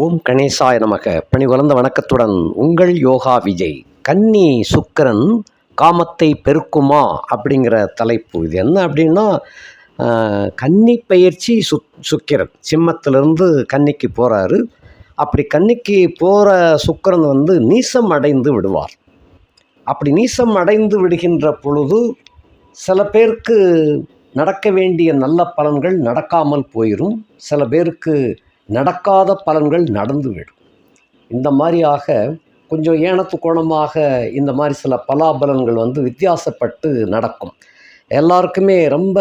ஓம் கணேசாய நமக. பணிவளர்ந்த வணக்கத்துடன் உங்கள் யோகா விஜய். கன்னி சுக்கிரன் காமத்தை பெருக்குமா அப்படிங்கிற தலைப்பு. இது என்ன அப்படின்னா கன்னி பயிற்சி சு சுக்கிரன். சிம்மத்திலிருந்து கன்னிக்கு போகிறாரு அப்படி கன்னிக்கு போகிற சுக்கிரன் வந்து நீசம் அடைந்து விடுவார். அப்படி நீசம் அடைந்து விடுகின்ற பொழுது சில பேருக்கு நடக்க வேண்டிய நல்ல பலன்கள் நடக்காமல் போயிடும் சில பேருக்கு நடக்காத பலன்கள் நடந்துவிடும் இந்த மாதிரியாக கொஞ்சம் ஏனத்து கோணமாக இந்த மாதிரி சில பலாபலன்கள் வந்து வித்தியாசப்பட்டு நடக்கும். எல்லாருக்குமே ரொம்ப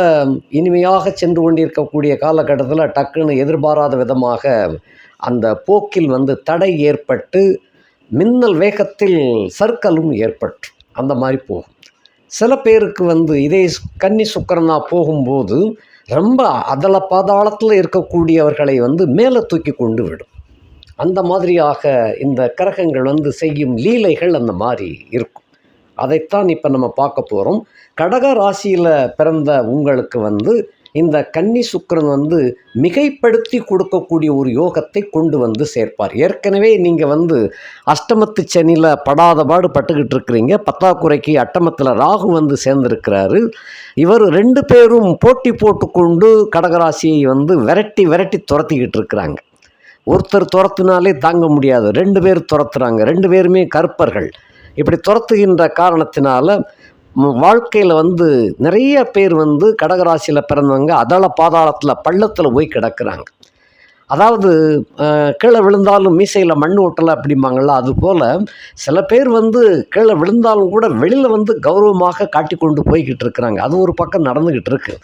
இனிமையாக சென்று கொண்டிருக்கக்கூடிய காலகட்டத்தில் டக்குன்னு எதிர்பாராத விதமாக அந்த போக்கில் வந்து தடை ஏற்பட்டு மின்னல் வேகத்தில் சர்க்கலும் ஏற்பட்டு அந்த மாதிரி போகும். சில பேருக்கு வந்து இதே கன்னி சுக்கரனாக போகும்போது ரொம்ப அதல பாதாளத்தில் இருக்கக்கூடியவர்களை வந்து மேலே தூக்கி கொண்டு விடும். அந்த மாதிரியாக இந்த கிரகங்கள் வந்து செய்யும் லீலைகள் அந்த மாதிரி இருக்கும். அதைத்தான் இப்போ நம்ம பார்க்க போகிறோம் கடக ராசியில் பிறந்த உங்களுக்கு வந்து இந்த கன்னி சுக்கிரன் வந்து மிகைப்படுத்தி கொடுக்கக்கூடிய ஒரு யோகத்தை கொண்டு வந்து சேர்ப்பார். ஏற்கனவே நீங்கள் வந்து அஷ்டமத்து சனியில் படாத பாடு பட்டுக்கிட்டு இருக்கிறீங்க. பத்தாக்குறைக்கு அட்டமத்தில் ராகு வந்து சேர்ந்திருக்கிறாரு. இவர் ரெண்டு பேரும் போட்டி போட்டுக்கொண்டு கடகராசியை வந்து விரட்டி விரட்டி துரத்திக்கிட்டு இருக்கிறாங்க. ஒருத்தர் துரத்துனாலே தாங்க முடியாது. ரெண்டு பேர் துரத்துறாங்க. ரெண்டு பேருமே கருப்பர்கள். இப்படி துரத்துகின்ற காரணத்தினால வாழ்க்கையில் வந்து நிறைய பேர் வந்து கடகராசியில் பிறந்தவங்க அதள பாதாளத்தில் பள்ளத்தில் போய் கிடக்குறாங்க. அதாவது கீழே விழுந்தாலும் மீசையில் மண் ஓட்டலை அப்படிம்பாங்கள்ல அதுபோல் சில பேர் வந்து கீழே விழுந்தாலும் கூட வெளியில் வந்து கௌரவமாக காட்டி கொண்டு போய்கிட்டு இருக்கிறாங்க. அது ஒரு பக்கம் நடந்துக்கிட்டு இருக்கு.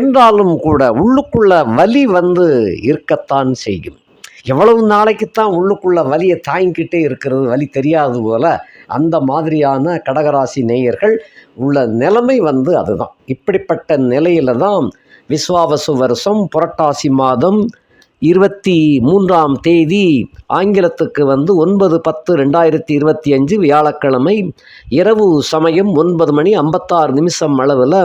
என்றாலும் கூட உள்ளுக்குள்ள வலி வந்து இருக்கத்தான் செய்யும். எவ்வளவு நாளைக்குத்தான் உள்ளுக்குள்ள வலியை தாங்கிக்கிட்டே இருக்கிறது வலி தெரியாது போல அந்த மாதிரியான கடகராசி நேயர்கள் உள்ள நிலைமை வந்து அதுதான். இப்படிப்பட்ட நிலையில தான் விஸ்வாவசு வருஷம் புரட்டாசி மாதம் இருபத்தி மூன்றாம் தேதி ஆங்கிலத்துக்கு வந்து ஒன்பது பத்து ரெண்டாயிரத்தி இருபத்தி அஞ்சு வியாழக்கிழமை இரவு சமயம் ஒன்பது மணி ஐம்பத்தாறு நிமிஷம் அளவில்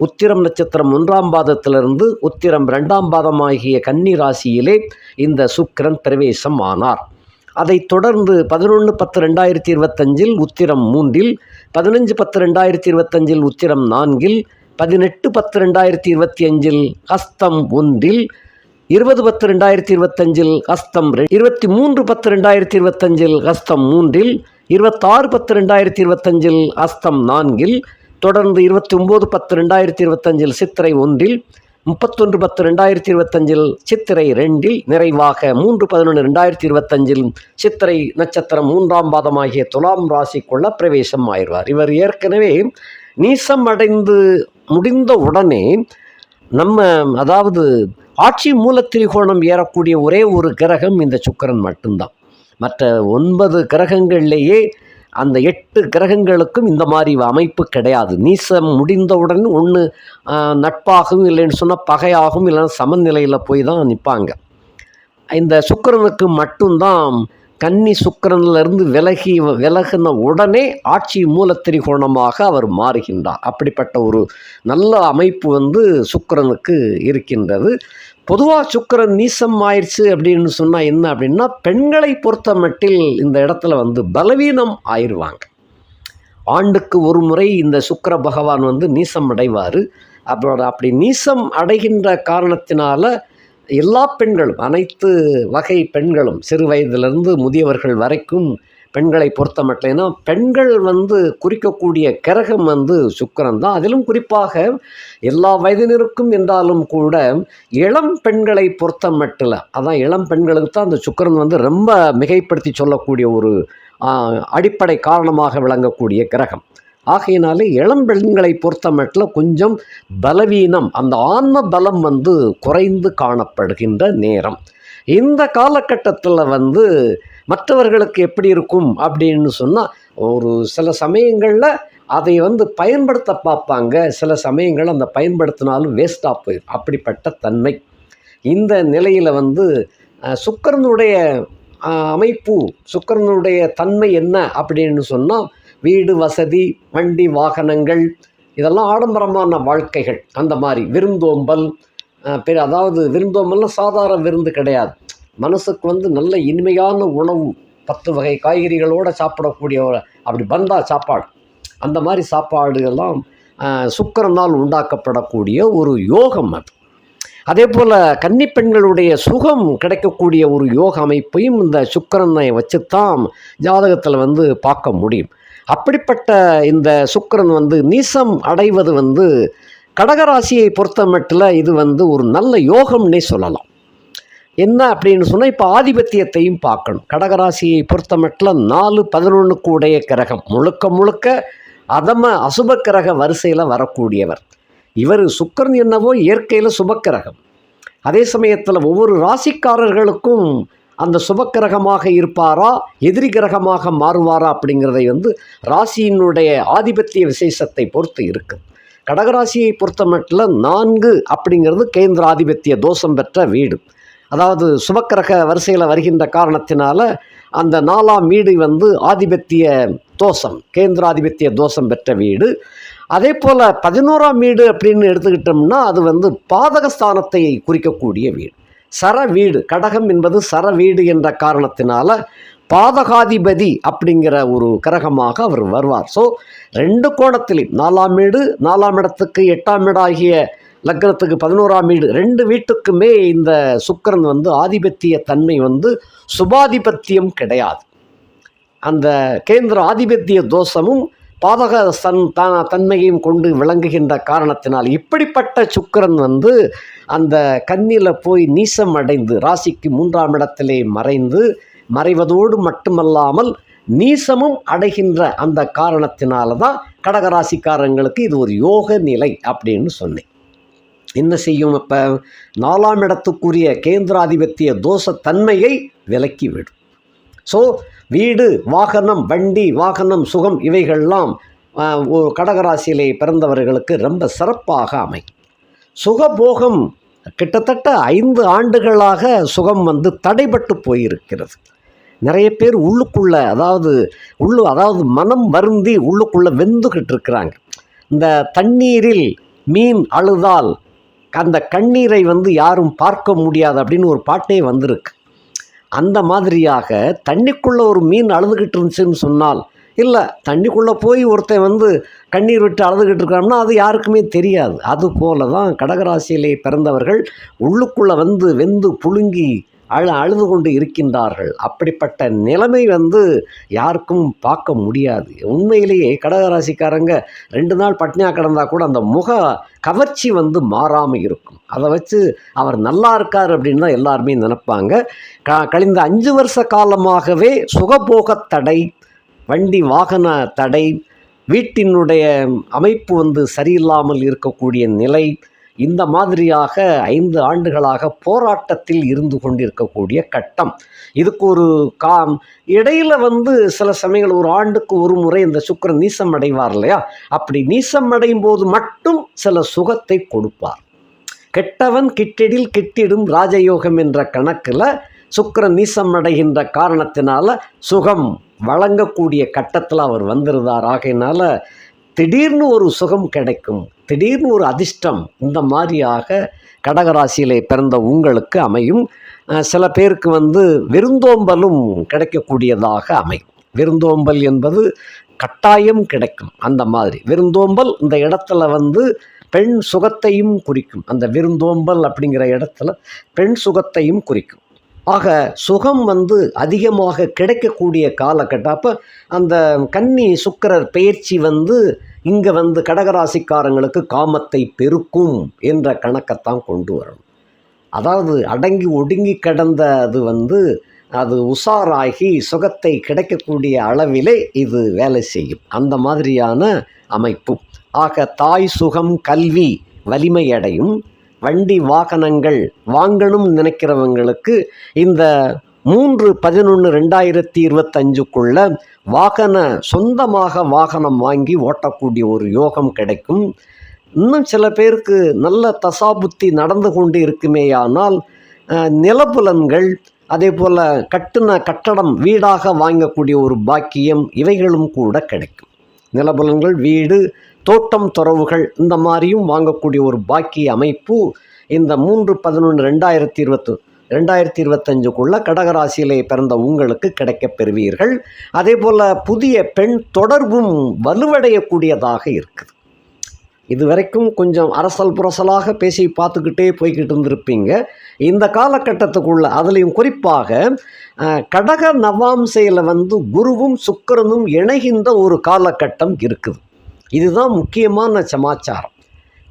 உத்திரம் நட்சத்திரம் ஒன்றாம் பாதத்திலிருந்து உத்திரம் ரெண்டாம் பாதமாகிய கன்னி ராசியிலே இந்த சுக்கிரன் பிரவேசம் ஆனார். அதைத் தொடர்ந்து பதினொன்று பத்து ரெண்டாயிரத்தி இருபத்தஞ்சில் உத்திரம் மூன்றில் பதினஞ்சு பத்து ரெண்டாயிரத்தி இருபத்தஞ்சில் உத்திரம் நான்கில் பதினெட்டு பத்து ரெண்டாயிரத்தி இருபத்தி அஞ்சில் ஹஸ்தம் ஒன்றில் இருபது பத்து ரெண்டாயிரத்தி இருபத்தஞ்சில் ஹஸ்தம் ரெ- இருபத்தி மூன்று பத்து ரெண்டாயிரத்தி இருபத்தஞ்சில் ஹஸ்தம் மூன்றில் இருபத்தாறு பத்து ரெண்டாயிரத்தி இருபத்தஞ்சில் ஹஸ்தம் நான்கில் தொடர்ந்து இருபத்தி ஒம்பது பத்து ரெண்டாயிரத்தி இருபத்தஞ்சில் சித்திரை ஒன்றில் முப்பத்தொன்று பத்து ரெண்டாயிரத்தி இருபத்தஞ்சில் சித்திரை ரெண்டில் நிறைவாக மூன்று பதினொன்று ரெண்டாயிரத்தி இருபத்தஞ்சில் சித்திரை நட்சத்திரம் மூன்றாம் பாதமாகிய துலாம் ராசிக்குள்ள பிரவேசம் ஆயிடுவார். இவர் ஏற்கனவே நீசம் அடைந்து முடிந்த உடனே நம்ம அதாவது ஆட்சி மூல திரிகோணம் ஏறக்கூடிய ஒரே ஒரு கிரகம் இந்த சுக்கிரன் மட்டும்தான். மற்ற ஒன்பது கிரகங்கள்லேயே அந்த எட்டு கிரகங்களுக்கும் இந்த மாதிரி அமைப்பு கிடையாது. நீசம் முடிந்தவுடன் ஒன்று நட்பாகவும் இல்லைன்னு சொன்னால் பகையாகவும் இல்லைன்னா சமநிலையில் போய் தான் நிற்பாங்க இந்த சுக்கரனுக்கு மட்டும்தான் கன்னி சுக்கரன்லேருந்து விலகி விலகின உடனே ஆட்சி மூலத்திரிகோணமாக அவர் மாறுகின்றார். அப்படிப்பட்ட ஒரு நல்ல அமைப்பு வந்து சுக்கரனுக்கு இருக்கின்றது. பொதுவாக சுக்கரன் நீசம் ஆயிடுச்சு அப்படின்னு சொன்னால் என்ன அப்படின்னா பெண்களை பொறுத்த மட்டில் இந்த இடத்துல வந்து பலவீனம் ஆயிடுவாங்க ஆண்டுக்கு ஒரு முறை இந்த சுக்கிர பகவான் வந்து நீசம் அடைவார். அப்புறம் அப்படி நீசம் அடைகின்ற காரணத்தினால எல்லா பெண்களும் அனைத்து வகை பெண்களும் சிறு வயதிலிருந்து முதியவர்கள் வரைக்கும் பெண்களை பொறுத்த மட்டும் பெண்கள் வந்து குறிக்கக்கூடிய கிரகம் வந்து சுக்கரன் தான். அதிலும் குறிப்பாக எல்லா வயதினருக்கும் என்றாலும் கூட இளம் பெண்களை பொறுத்த மட்டும் அதான் இளம் பெண்களுக்கு தான் அந்த சுக்கரன் வந்து ரொம்ப மிகைப்படுத்தி சொல்லக்கூடிய ஒரு அடிப்படை காரணமாக விளங்கக்கூடிய கிரகம். ஆகையினாலே இளம் பெண்களை பொறுத்த மட்டும் கொஞ்சம் பலவீனம் அந்த ஆன்ம பலம் வந்து குறைந்து காணப்படுகின்ற நேரம். இந்த காலகட்டத்தில் வந்து மற்றவர்களுக்கு எப்படி இருக்கும் அப்படின்னு சொன்னால் ஒரு சில சமயங்களில் அதை வந்து பயன்படுத்த பார்ப்பாங்க. சில சமயங்கள் அந்த பயன்படுத்தினாலும் வேஸ்ட்டாக போயிடும் அப்படிப்பட்ட தன்மை. இந்த நிலையில் வந்து சுக்கரனுடைய சுக்கிரனுடைய அமைப்பு சுக்கிரனுடைய தன்மை என்ன அப்படின்னு சொன்னால் வீடு வசதி வண்டி வாகனங்கள் இதெல்லாம் ஆடம்பரமான வாழ்க்கைகள். அந்த மாதிரி விருந்தோம்பல் பெரிய அதாவது விருந்தோம்பல்னால் சாதாரண விருந்து கிடையாது. மனசுக்கு வந்து நல்ல இனிமையான உணவு பத்து வகை காய்கறிகளோடு சாப்பிடக்கூடிய அப்படி பந்தா சாப்பாடு. அந்த மாதிரி சாப்பாடு எல்லாம் சுக்கிரனால் உண்டாக்கப்படக்கூடிய ஒரு யோகம் அது. அதே போல் கன்னிப்பெண்களுடைய சுகம் கிடைக்கக்கூடிய ஒரு யோக அமைப்பையும் இந்த சுக்கரனை வச்சுத்தான் ஜாதகத்தில் வந்து பார்க்க முடியும். அப்படிப்பட்ட இந்த சுக்கிரன் வந்து நீசம் அடைவது வந்து கடகராசியை பொறுத்த மட்டில் இது வந்து ஒரு நல்ல யோகம்னே சொல்லலாம். என்ன அப்படின்னு சொன்னால் இப்போ ஆதிபத்தியத்தையும் பார்க்கணும். கடகராசியை பொறுத்தமட்டில் நாலு பதினொன்றுக்கு உடைய கிரகம். முழுக்க முழுக்க அதம அசுப கிரக வரிசையில் வரக்கூடியவர். இவர் சுக்கரன் என்னவோ இயற்கையில் சுபக்கிரகம் அதே சமயத்தில் ஒவ்வொரு ராசிக்காரர்களுக்கும் அந்த சுபக்கிரகமாக இருப்பாரா எதிரி கிரகமாக மாறுவாரா அப்படிங்கிறதை வந்து ராசியினுடைய ஆதிபத்திய விசேஷத்தை பொறுத்து இருக்குது கடகராசியை பொறுத்தமட்டில் நான்கு அப்படிங்கிறது கேந்திர ஆதிபத்திய தோஷம் பெற்ற வீடு. அதாவது சுபக்கிரக வரிசையில் வருகின்ற காரணத்தினால அந்த நாலாம் வீடு வந்து ஆதிபத்திய தோஷம் கேந்திராதிபத்திய தோஷம் பெற்ற வீடு. அதே போல் பதினோராம் வீடு அப்படின்னு எடுத்துக்கிட்டோம்னா அது வந்து பாதகஸ்தானத்தை குறிக்கக்கூடிய வீடு. சர வீடு கடகம் என்பது சர வீடு என்ற காரணத்தினால பாதகாதிபதி அப்படிங்கிற ஒரு கிரகமாக அவர் வருவார். ஸோ ரெண்டு கோணத்திலையும் நாலாம் வீடு நாலாம் இடத்துக்கு எட்டாம் வீடாகிய ஆகிய லக்னத்துக்கு பதினோராம் வீடு. ரெண்டு வீட்டுக்குமே இந்த சுக்கிரன் வந்து ஆதிபத்திய தன்மை வந்து சுபாதிபத்தியம் கிடையாது. அந்த கேந்திர ஆதிபத்திய தோஷமும் பாதக சன் தன்மையும் கொண்டு விளங்குகின்ற காரணத்தினால் இப்படிப்பட்ட சுக்கிரன் வந்து அந்த கண்ணில் போய் நீசம் அடைந்து ராசிக்கு மூன்றாம் இடத்திலே மறைந்து மறைவதோடு மட்டுமல்லாமல் நீசமும் அடைகின்ற அந்த காரணத்தினால தான் கடகராசிக்காரங்களுக்கு இது ஒரு யோக நிலை அப்படின்னு சொன்னேன். என்ன செய்யும் இப்போ நாலாம் இடத்துக்குரிய கேந்திராதிபத்திய தோஷத்தன்மையை விலக்கி விடும். ஸோ வீடு வாகனம் வண்டி வாகனம் சுகம் இவைகள்லாம் ஒரு கடகராசியிலே பிறந்தவர்களுக்கு ரொம்ப சிறப்பாக அமை சுகபோகம் கிட்டத்தட்ட ஐந்து ஆண்டுகளாக சுகம் வந்து தடைபட்டு போயிருக்கிறது. நிறைய பேர் உள்ளுக்குள்ள அதாவது உள்ளு அதாவது மனம் வருந்தி உள்ளுக்குள்ளே வெந்துகிட்டு இருக்கிறாங்க. இந்த தண்ணீரில் மீன் அழுதால் அந்த கண்ணீரை வந்து யாரும் பார்க்க முடியாது அப்படின்னு ஒரு பாட்டே வந்திருக்கு. அந்த மாதிரியாக தண்ணிக்குள்ளே ஒரு மீன் அழுதுகிட்டு இருந்துச்சுன்னு சொன்னால் இல்லை தண்ணிக்குள்ளே போய் ஒருத்தன் வந்து கண்ணீர் விட்டு அழுதுகிட்டு இருக்கான்னா அது யாருக்குமே தெரியாது. அது போல தான் கடகராசியிலே பிறந்தவர்கள் உள்ளுக்குள்ளே வந்து வெந்து புழுங்கி அழு அழுது கொண்டு இருக்கின்றார்கள். அப்படிப்பட்ட நிலைமை வந்து யாருக்கும் பார்க்க முடியாது. உண்மையிலேயே கடகராசிக்காரங்க ரெண்டு நாள் பட்னியாக கிடந்தால் கூட அந்த முக கவர்ச்சி வந்து மாறாமல் இருக்கும். அதை வச்சு அவர் நல்லா இருக்கார் அப்படின்னு தான் எல்லாருமே நினைப்பாங்க. க கழிந்த அஞ்சு வருஷ காலமாகவே சுகபோகத் தடை வண்டி வாகன தடை வீட்டினுடைய அமைப்பு வந்து சரியில்லாமல் இருக்கக்கூடிய நிலை இந்த மாதிரியாக ஐந்து ஆண்டுகளாக போராட்டத்தில் இருந்து கொண்டிருக்கக்கூடிய கட்டம். இதுக்கு ஒரு காம் இடையில வந்து சில சமயங்கள் ஒரு ஆண்டுக்கு ஒரு முறை இந்த சுக்கரன் நீசம் அடைவார் இல்லையா? அப்படி நீசம் அடையும் போது மட்டும் சில சுகத்தை கொடுப்பார். கெட்டவன் கிட்டிடில் கிட்டிடும் ராஜயோகம் என்ற கணக்கில் சுக்கரன் நீசம் அடைகின்ற காரணத்தினால சுகம் வழங்கக்கூடிய கட்டத்தில் அவர் வந்திருந்தார். ஆகையினால திடீர்னு ஒரு சுகம் கிடைக்கும். திடீர்னு ஒரு அதிர்ஷ்டம் இந்த மாதிரியாக கடகராசியிலே பிறந்த உங்களுக்கு அமையும். சில பேருக்கு வந்து விருந்தோம்பலும் கிடைக்கக்கூடியதாக அமையும். விருந்தோம்பல் என்பது கட்டாயம் கிடைக்கும். அந்த மாதிரி. விருந்தோம்பல் இந்த இடத்துல வந்து பெண் சுகத்தையும் குறிக்கும். அந்த விருந்தோம்பல் அப்படிங்கிற இடத்துல பெண் சுகத்தையும் குறிக்கும். ஆக சுகம் வந்து அதிகமாக கிடைக்கக்கூடிய காலகட்டம் அப்போ அந்த கன்னி சுக்கரர் பயிற்சி வந்து இங்கே வந்து கடகராசிக்காரங்களுக்கு காமத்தை பெருக்கும் என்ற கணக்கைத்தான் கொண்டு வரணும். அதாவது அடங்கி ஒடுங்கி கிடந்த அது வந்து அது உஷாராகி சுகத்தை கிடைக்கக்கூடிய அளவிலே இது வேலை செய்யும். அந்த மாதிரியான அமைப்பு. ஆக தாய் சுகம் கல்வி வலிமையடையும் வண்டி வாகனங்கள் வாங்கணும்னு நினைக்கிறவங்களுக்கு இந்த மூன்று பதினொன்று ரெண்டாயிரத்தி இருபத்தஞ்சுக்குள்ள வாகன சொந்தமாக வாகனம் வாங்கி ஓட்டக்கூடிய ஒரு யோகம் கிடைக்கும். இன்னும் சில பேருக்கு நல்ல தசாபுத்தி நடந்து கொண்டு இருக்குமேயானால் நிலப்புலன்கள் அதே போல் கட்டுன கட்டடம் வீடாக வாங்கக்கூடிய ஒரு பாக்கியம் இவைகளும் கூட கிடைக்கும். நிலபுலன்கள் வீடு தோட்டம் துறவுகள் இந்த மாதிரியும் வாங்கக்கூடிய ஒரு பாக்கிய அமைப்பு இந்த மூன்று பதினொன்று ரெண்டாயிரத்தி இருபத்து ரெண்டாயிரத்தி இருபத்தஞ்சுக்குள்ளே கடகராசியிலே பிறந்த உங்களுக்கு கிடைக்கப் பெறுவீர்கள். அதே போல் புதிய பெண் தொடர்பும் வலுவடையக்கூடியதாக இருக்குது. இது வரைக்கும் கொஞ்சம் அரசல் புரசலாக பேசி பார்த்துக்கிட்டே போய்கிட்டு இருந்திருப்பீங்க. இந்த காலகட்டத்துக்குள்ள அதுலேயும் குறிப்பாக கடக நவாம்சையில் வந்து குருவும் சுக்கரனும் இணைகின்ற ஒரு காலகட்டம் இருக்குது. இதுதான் முக்கியமான சமாச்சாரம்.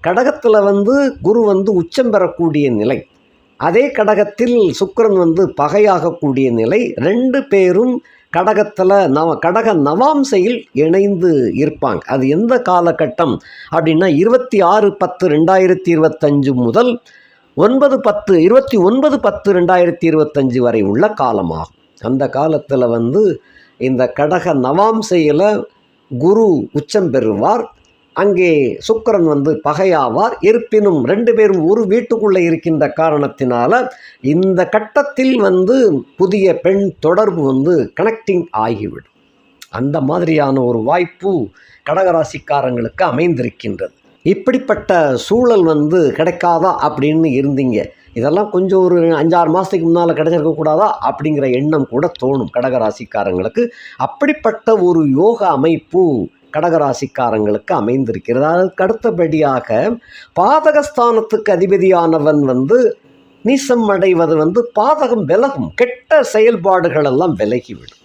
கடகத்தில் வந்து குரு வந்து உச்சம் பெறக்கூடிய நிலை. அதே கடகத்தில் சுக்கரன் வந்து பகையாகக்கூடிய நிலை. ரெண்டு பேரும் கடகத்தில் நவ கடக நவாம்சையில் இணைந்து இருப்பாங்க. அது எந்த காலகட்டம் அப்படின்னா இருபத்தி ஆறு பத்து ரெண்டாயிரத்தி இருபத்தஞ்சு முதல் ஒன்பது பத்து இருபத்தி ஒன்பது பத்து ரெண்டாயிரத்தி இருபத்தஞ்சு வரை உள்ள காலமாகும். அந்த காலத்தில் வந்து இந்த கடக நவாம்சையில் குரு உச்சம் பெறுவார். அங்கே சுக்கரன் வந்து பகையாவார். இருப்பினும் ரெண்டு பேரும் ஒரு வீட்டுக்குள்ளே இருக்கின்ற காரணத்தினால இந்த கட்டத்தில் வந்து புதிய பெண் தொடர்பு வந்து கனெக்டிங் ஆகிவிடும். அந்த மாதிரியான ஒரு வாய்ப்பு கடகராசிக்காரங்களுக்கு அமைந்திருக்கின்றது. இப்படிப்பட்ட சூழல் வந்து கிடைக்காதா அப்படின்னு இருந்தீங்க. இதெல்லாம் கொஞ்சம் ஒரு அஞ்சாறு மாதத்துக்கு முன்னால் கிடைச்சிருக்கக்கூடாதா அப்படிங்கிற எண்ணம் கூட தோணும் கடகராசிக்காரங்களுக்கு. அப்படிப்பட்ட ஒரு யோக அமைப்பு கடகராசிக்காரங்களுக்கு அமைந்திருக்கிறது. அதற்கு அடுத்தபடியாக பாதகஸ்தானத்துக்கு அதிபதியானவன் வந்து நீசம் அடைவது வந்து பாதகம் விலகும். கெட்ட செயல்பாடுகள் எல்லாம் விலகிவிடும்.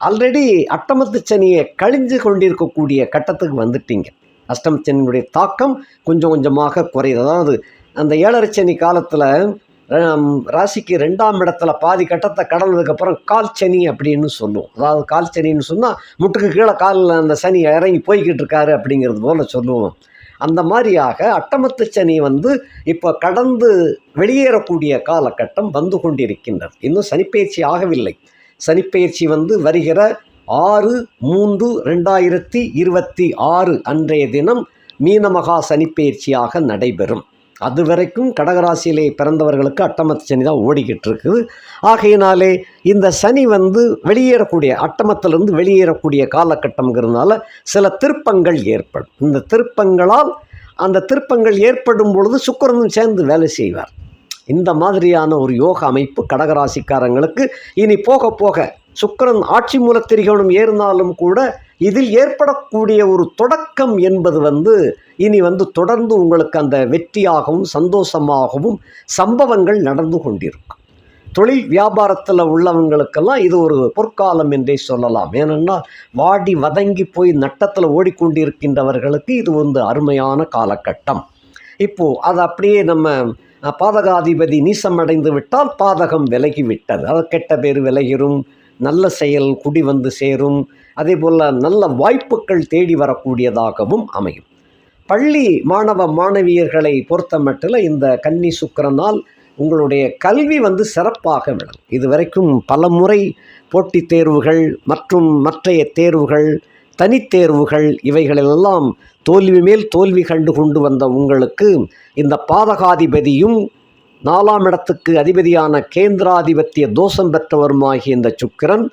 ஆல்ரெடி அட்டமத்து சனியை கழிஞ்சு கொண்டிருக்கக்கூடிய கட்டத்துக்கு வந்துட்டீங்க. அஷ்டமச்சனியினுடைய தாக்கம் கொஞ்சம் கொஞ்சமாக குறையுது. அதாவது அந்த ஏழரை சனி காலத்தில் ராசிக்கு ரெண்டாம் இடத்துல பாதி கட்டத்தை கடந்ததுக்கப்புறம் கால் சனி அப்படின்னு சொல்லுவோம். அதாவது கால் சனின்னு சொன்னால் முட்டுக்கு கீழே காலில் அந்த சனி இறங்கி போய்கிட்டு இருக்காரு அப்படிங்கிறது போல சொல்லுவோம். அந்த மாதிரியாக அட்டமத்து சனி வந்து இப்போ கடந்து வெளியேறக்கூடிய காலகட்டம் வந்து கொண்டிருக்கின்றது. இன்னும் சனிப்பெயர்ச்சி ஆகவில்லை. சனிப்பெயர்ச்சி வந்து வருகிற ஆறு மூன்று ரெண்டாயிரத்தி இருபத்தி ஆறு அன்றைய தினம் மீனமகா சனிப்பெயர்ச்சியாக நடைபெறும். அது வரைக்கும் கடகராசியிலே பிறந்தவர்களுக்கு அட்டமத்து சனி தான் ஓடிக்கிட்டு இருக்குது ஆகையினாலே இந்த சனி வந்து வெளியேறக்கூடிய அட்டமத்திலிருந்து வெளியேறக்கூடிய காலகட்டம்ங்கிறதுனால சில திருப்பங்கள் ஏற்படும். இந்த திருப்பங்களால் அந்த திருப்பங்கள் ஏற்படும் பொழுது சுக்கிரனும் சேர்ந்து வேலை செய்வார். இந்த மாதிரியான ஒரு யோக அமைப்பு கடகராசிக்காரங்களுக்கு இனி போக போக சுக்கரன் ஆட்சி மூலத்திரிகோணம் ஏறினாலும் கூட இதில் ஏற்படக்கூடிய ஒரு தொடக்கம் என்பது வந்து இனி வந்து தொடர்ந்து உங்களுக்கு அந்த வெற்றியாகவும் சந்தோஷமாகவும் சம்பவங்கள் நடந்து கொண்டிருக்கும். தொழில் வியாபாரத்தில் உள்ளவங்களுக்கெல்லாம் இது ஒரு பொற்காலம் என்றே சொல்லலாம். ஏனென்னா வாடி வதங்கி போய் நட்டத்தில் ஓடிக்கொண்டிருக்கின்றவர்களுக்கு இது வந்து அருமையான காலகட்டம். இப்போது அது அப்படியே நம்ம பாதகாதிபதி நீசமடைந்து விட்டால் பாதகம் விலகி விட்டது. அது கெட்ட பேர் விலகிரும் நல்ல செயல் குடி வந்து சேரும் அதே போல் நல்ல வாய்ப்புகள் தேடி வரக்கூடியதாகவும் அமையும். பள்ளி மாணவ மாணவியர்களை பொறுத்தமட்டில் இந்த கன்னி சுக்கிரனால் உங்களுடைய கல்வி வந்து சிறப்பாக விளங்கும். இதுவரைக்கும் பல முறை போட்டித் தேர்வுகள் மற்றும் மற்றைய தேர்வுகள் தனித்தேர்வுகள் இவைகளெல்லாம் தோல்வி மேல் தோல்வி கண்டு கொண்டு வந்த உங்களுக்கு இந்த பாதகாதிபதியும் நாலாம் இடத்துக்கு அதிபதியான கேந்திராதிபத்திய தோஷம் பெற்றவருமாகிய இந்த சுக்கிரன்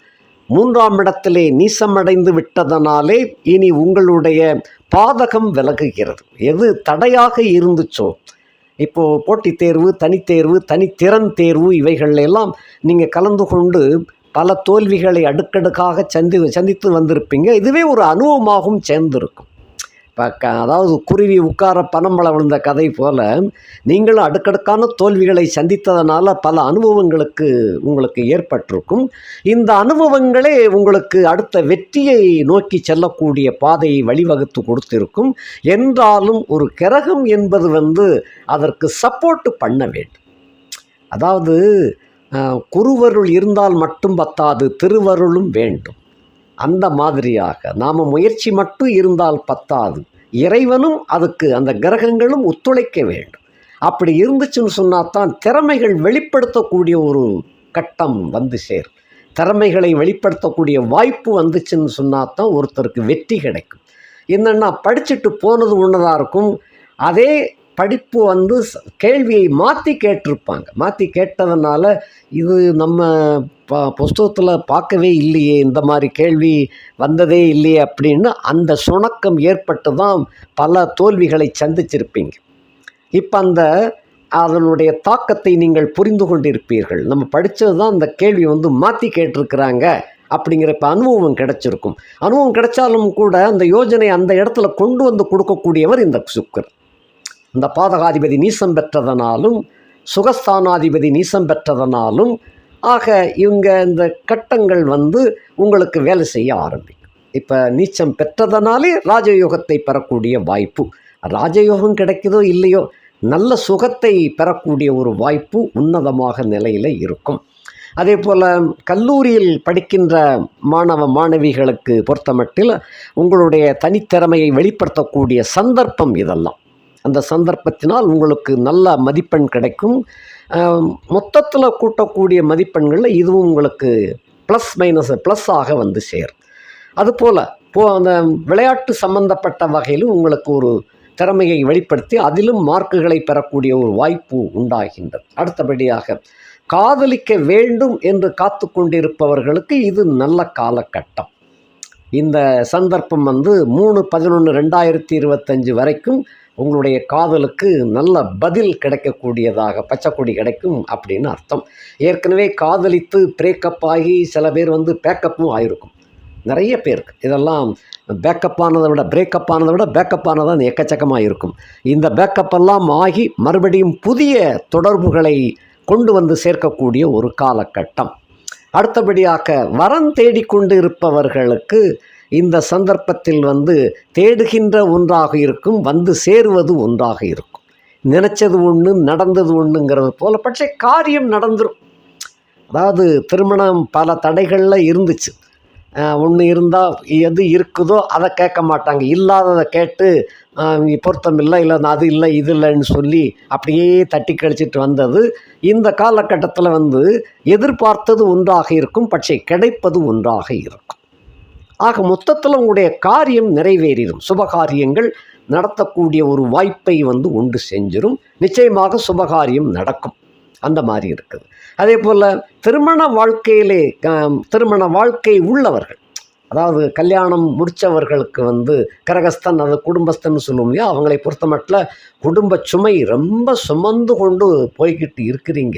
மூன்றாம் இடத்திலே நீசமடைந்து விட்டதனாலே இனி உங்களுடைய பாதகம் விலகுகிறது. எது தடையாக இருந்துச்சோ? இப்போது போட்டித் தேர்வு தனித்தேர்வு தனித்திறன் தேர்வு இவைகள் எல்லாம் நீங்கள் கலந்து கொண்டு பல தோல்விகளை அடுக்கடுக்காக சந்தி சந்தித்து வந்திருப்பீங்க. இதுவே ஒரு அனுபவமாகவும் சேர்ந்திருக்கும். இப்போ க அதாவது குருவி உட்கார பனம்பழம் விழுந்த கதை போல் நீங்களும் அடுக்கடுக்கான தோல்விகளை சந்தித்ததனால பல அனுபவங்களுக்கு உங்களுக்கு ஏற்பட்டிருக்கும். இந்த அனுபவங்களே உங்களுக்கு அடுத்த வெற்றியை நோக்கி செல்லக்கூடிய பாதையை வழிவகுத்து கொடுத்திருக்கும். என்றாலும் ஒரு கிரகம் என்பது வந்து அதற்கு சப்போர்ட் பண்ண வேண்டும். அதாவது குருவருள் இருந்தால் மட்டும் பத்தாது திருவருளும் வேண்டும். அந்த மாதிரியாக நாம் முயற்சி மட்டும் இருந்தால் பத்தாது. இறைவனும் அதுக்கு அந்த கிரகங்களும் ஒத்துழைக்க வேண்டும். அப்படி இருந்துச்சுன்னு சொன்னால் தான் திறமைகள் வெளிப்படுத்தக்கூடிய ஒரு கட்டம் வந்து சேரும். திறமைகளை வெளிப்படுத்தக்கூடிய வாய்ப்பு வந்துச்சுன்னு சொன்னால் தான் ஒருத்தருக்கு வெற்றி கிடைக்கும். என்னென்னா படிச்சுட்டு போனது ஒன்றதாக இருக்கும். அதே படிப்பு வந்து கேள்வியை மாற்றி கேட்டிருப்பாங்க. மாற்றி கேட்டதுனால இது நம்ம ப புஸ்தகத்தில் பார்க்கவே இல்லையே இந்த மாதிரி கேள்வி வந்ததே இல்லையே அப்படின்னு அந்த சுணக்கம் ஏற்பட்டு தான் பல தோல்விகளை சந்திச்சிருப்பீங்க. இப்போ அந்த அதனுடைய தாக்கத்தை நீங்கள் புரிந்து கொண்டிருப்பீர்கள். நம்ம படித்தது தான் அந்த கேள்வி வந்து மாற்றி கேட்டிருக்கிறாங்க அப்படிங்கிற இப்போ அனுபவம் கிடைச்சிருக்கும். அனுபவம் கிடைச்சாலும் கூட அந்த யோஜனை அந்த இடத்துல கொண்டு வந்து கொடுக்கக்கூடியவர் இந்த சுக்கர் இந்த பாதகாதிபதி நீசம் பெற்றதனாலும் சுகஸ்தானாதிபதி நீசம் பெற்றதனாலும் ஆக இவங்க இந்த கட்டங்கள் வந்து உங்களுக்கு வேலை செய்ய ஆரம்பிக்கும். இப்போ நீச்சம் பெற்றதனாலே ராஜயோகத்தை பெறக்கூடிய வாய்ப்பு. ராஜயோகம் கிடைக்குதோ இல்லையோ நல்ல சுகத்தை பெறக்கூடிய ஒரு வாய்ப்பு உன்னதமாக நிலையில் இருக்கும். அதே போல் கல்லூரியில் படிக்கின்ற மாணவ மாணவிகளுக்கு பொறுத்தமட்டில் உங்களுடைய தனித்திறமையை வெளிப்படுத்தக்கூடிய சந்தர்ப்பம் இதெல்லாம். அந்த சந்தர்ப்பத்தினால் உங்களுக்கு நல்ல மதிப்பெண் கிடைக்கும். மொத்தத்தில் கூட்டக்கூடிய மதிப்பெண்களில் இதுவும் உங்களுக்கு ப்ளஸ் மைனஸ் ப்ளஸ் ஆக வந்து சேரும். அதுபோல் போ அந்த விளையாட்டு சம்பந்தப்பட்ட வகையிலும் உங்களுக்கு ஒரு திறமையை வெளிப்படுத்தி அதிலும் மார்க்குகளை பெறக்கூடிய ஒரு வாய்ப்பு உண்டாகின்றது. அடுத்தபடியாக காதலிக்க வேண்டும் என்று காத்து கொண்டிருப்பவர்களுக்கு இது நல்ல காலகட்டம். இந்த சந்தர்ப்பம் வந்து மூணு பதினொன்று ரெண்டாயிரத்தி இருபத்தஞ்சு வரைக்கும் உங்களுடைய காதலுக்கு நல்ல பதில் கிடைக்கக்கூடியதாக பச்சைக்கொடி கிடைக்கும் அப்படின்னு அர்த்தம். ஏற்கனவே காதலித்து பிரேக்கப் ஆகி சில பேர் வந்து பேக்கப்பும் ஆயிருக்கும். நிறைய பேருக்கு. இதெல்லாம் பேக்கப் ஆனதை விட பிரேக்கப் ஆனதை விட பேக்கப் ஆனதான் எக்கச்சக்கமாக இருக்கும். இந்த பேக்கப் எல்லாம் ஆகி மறுபடியும் புதிய தொடர்புகளை கொண்டு வந்து சேர்க்கக்கூடிய ஒரு காலகட்டம். அடுத்தபடியாக வரம் தேடிக்கொண்டு இருப்பவர்களுக்கு இந்த சந்தர்ப்பத்தில் வந்து தேடுகின்ற ஒன்றாக இருக்கும் வந்து சேருவது ஒன்றாக இருக்கும். நினைச்சது ஒன்று நடந்தது ஒன்றுங்கிறது போல பட்சே காரியம் நடந்துடும் அதாவது திருமணம் பல தடைகளில் இருந்துச்சு. ஒன்று இருந்தால் எது இருக்குதோ அதை கேட்க மாட்டாங்க. இல்லாததை கேட்டு பொருத்தம் இல்லை இல்லை அது இல்லை இது இல்லைன்னு சொல்லி அப்படியே தட்டி கழிச்சிட்டு வந்தது. இந்த காலகட்டத்தில் வந்து எதிர்பார்த்தது ஒன்றாக இருக்கும் பட்சே கிடைப்பது ஒன்றாக இருக்கும். ஆக மொத்தத்தில் உங்களுடைய காரியம் நிறைவேறிடும். சுபகாரியங்கள் நடத்தக்கூடிய ஒரு வாய்ப்பை வந்து உண்டு செஞ்சிடும் நிச்சயமாக சுபகாரியம் நடக்கும். அந்த மாதிரி இருக்குது. அதே போல் திருமண வாழ்க்கையிலே திருமண வாழ்க்கை உள்ளவர்கள் அதாவது கல்யாணம் முடித்தவர்களுக்கு வந்து கரகஸ்தன் அது குடும்பஸ்தன் சொல்லுவோம் இல்லையா? அவங்களை பொறுத்த மட்டில் குடும்ப சுமை ரொம்ப சுமந்து கொண்டு போய்கிட்டு இருக்கிறீங்க.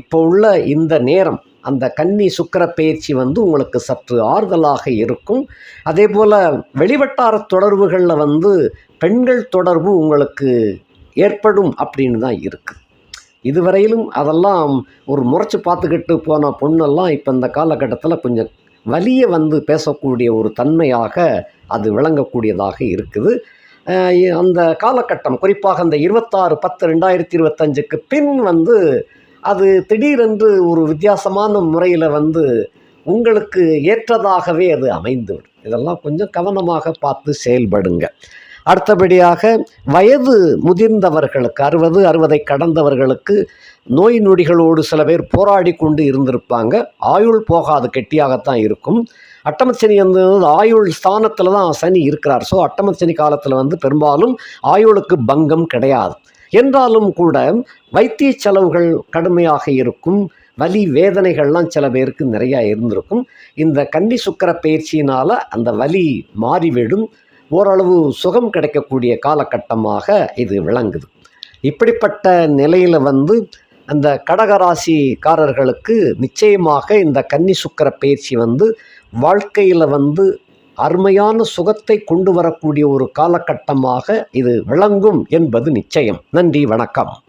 இப்போ உள்ள இந்த நேரம் அந்த கன்னி சுக்கர பயிற்சி வந்து உங்களுக்கு சற்று ஆறுதலாக இருக்கும். அதே போல் வெளிவட்டார தொடர்புகளில் வந்து பெண்கள் தொடர்பு உங்களுக்கு ஏற்படும் அப்படின்னு தான் இருக்குது இதுவரையிலும் அதெல்லாம் ஒரு முறைச்சி பார்த்துக்கிட்டு போன பொண்ணெல்லாம் இப்போ இந்த காலகட்டத்தில் கொஞ்சம் வலிய வந்து பேசக்கூடிய ஒரு தன்மையாக அது விளங்கக்கூடியதாக இருக்குது. அந்த காலகட்டம் குறிப்பாக அந்த இருபத்தாறு பத்து ரெண்டாயிரத்தி இருபத்தஞ்சுக்கு பின் வந்து அது திடீரென்று ஒரு வித்தியாசமான முறையில் வந்து உங்களுக்கு ஏற்றதாகவே அது அமைந்துவிடும். இதெல்லாம் கொஞ்சம் கவனமாக பார்த்து செயல்படுங்க. அடுத்தபடியாக வயது முதிர்ந்தவர்களுக்கு அறுபது அறுபதை கடந்தவர்களுக்கு நோய் நொடிகளோடு சில பேர் போராடி கொண்டு இருந்திருப்பாங்க. ஆயுள் போகாது கெட்டியாகத்தான் இருக்கும். அட்டமச்சனி வந்து ஆயுள் ஸ்தானத்தில் தான் சனி இருக்கிறார். ஸோ அட்டமச்சனி காலத்தில் வந்து பெரும்பாலும் ஆயுளுக்கு பங்கம் கிடையாது. என்றாலும் கூட வைத்திய செலவுகள் கடுமையாக இருக்கும். வலி வேதனைகள்லாம் சில பேருக்கு நிறையா இருந்திருக்கும். இந்த கன்னி சுக்கர பயிற்சியினால் அந்த வலி மாறிவிடும். ஓரளவு சுகம் கிடைக்கக்கூடிய காலகட்டமாக இது விளங்குது. இப்படிப்பட்ட நிலையில் வந்து அந்த கடகராசிக்காரர்களுக்கு நிச்சயமாக இந்த கன்னி சுக்கர பயிற்சி வந்து வாழ்க்கையில் வந்து அருமையான சுகத்தை கொண்டு வரக்கூடிய ஒரு காலகட்டமாக இது விளங்கும் என்பது நிச்சயம். நன்றி வணக்கம்.